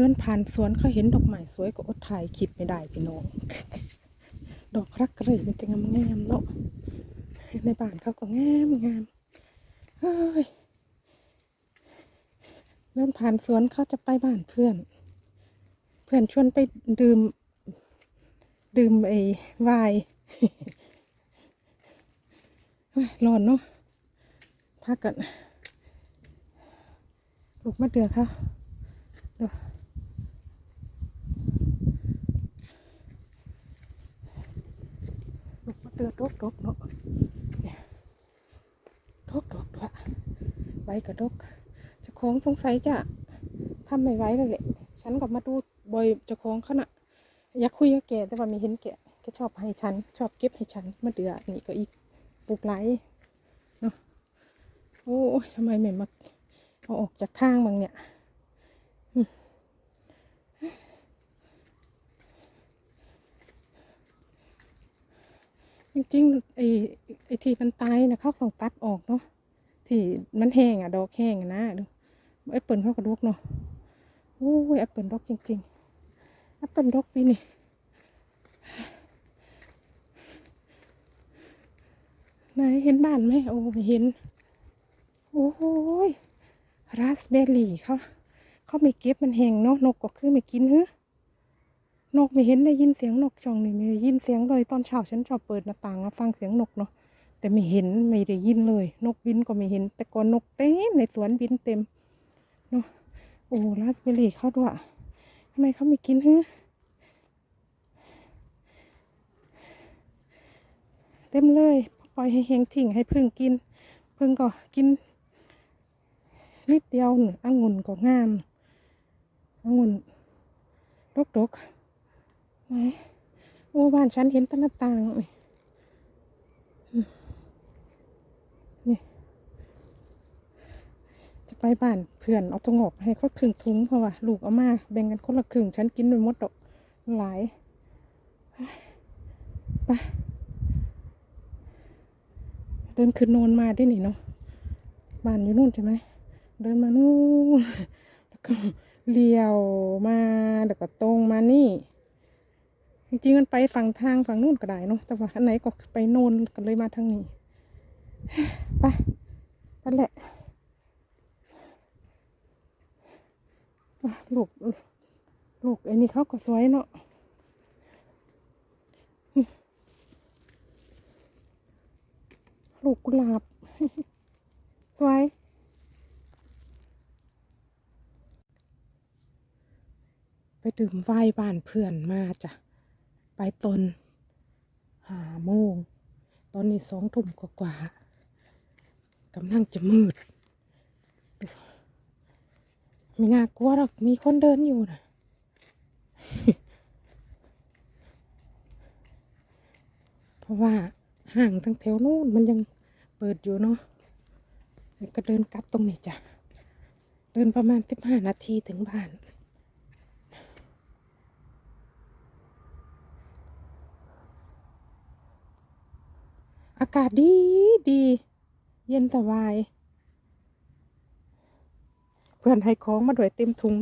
เดินผ่านสวนเขาเห็นดอกไม้สวยก็อดถ่ายคลิปไม่ได้พี่น้อง ดอกรักกระเลยมันจะงามงามเนาะในบ้านเขาก็งามงามเฮ้ยเดินผ่านสวนเขาจะไปบ้านเพื่อน เพื่อนชวนไปดื่ม ดื่มไอ้วน์เฮ้ยร้อนเนาะพักกันลูกมะเดือค่ะดูลูกมะ เดือดกดกเนาะเนี่ยดกดกด้วยไว้กับดกจะคล้องสงสัยจะทำไม่ไหวแล้วแหละ ฉันก็มาดูบอยจะคล้องเขาน่ะอยากคุยกับแกแต่ว่าไม่เห็นแกแกชอบให้ฉัน ชอบเก็บให้ฉันมะเดือดนี่ก็อีกปลูกไหลเนาะโอ้ทำไมไม่มาเอาออกจากข้างบางเนี่ย จริงๆไอ้ไอ้ที่มันตายนะเขาต้องตัดออกเนาะที่มันแห้งอะดอกแห้งนะดูแอปเปิลเขากระดกเนาะโอ้ยแอปเปิลดอกจริงๆแอปเปิลดอกปีนี่ไหนเห็นบ้านไหมโอ้ไม่เห็น โอ้ยราสเบอร์รี่เขาเขาไม่เก็บมันแห้งเนาะนกก็คือไม่กินเฮ้ นกไม่เห็นได้ยินเสียงนกจองนี่ไม่ได้ยินเสียงเลยตอนเช้าฉันชอบเปิดหน้าต่างมาฟังเสียงนกเนาะแต่ไม่เห็นไม่ได้ยินเลย นกบินก็ไม่เห็น แต่ก่อนนกเต็มในสวนบินเต็มเนาะโอ้ราสเบอรี่เขาด้วยทำไมเขาไม่กินฮ้เต็มเลย ปล่อยให้แห้งทิ้งให้พึ่งกิน พึ่งก็กิน นิดเดียวหนึ่งองุ่นก็งามองุ่นดกดกๆ ไหนโอ้บ้านฉันเห็นตหน้าต่างนี่นี่จะไปบ้านเพื่อนเอาตงอกให้เขาครึ่งถุงเพราะว่าลูกเอามาแบ่งกันคนละครึ่งฉันกินไปหมดดอกหลายไปเดินขึ้นโนนมาได้หนิเนาะบ้านอยู่นู่นใช่ไหมเดินมานู่นแล้วก็เลี้ยวมาแล้วก็ตรงมานี่ จริงๆมันไปฝั่งทางฝั่งนู่นก็ได้เนาะแต่ว่าอันไหนก็ไปโน่นก็เลยมาทางนี้ไปนั่นแหละอะลูกลูกไอ้นี่เขาก็สวยเนาะลูกกุหลาบ สวยไปดื่มไวน์บ้านเพื่อนมาจ้ะ ไปตอนห้าโมง ตอนนี้สองทุ่มกว่ากำลังจะมืดไม่น่ากลัวหรอกมีคนเดินอยู่นะเพราะว่าห่างทั้งแถวนู้นมันยังเปิดอยู่เนาะก็เดินกลับตรงนี้จ้ะ เดินประมาณสิบห้านาทีถึงบ้าน อากาศดีดี เย็นสบาย เพื่อนให้ของมาด้วยเต็มถุง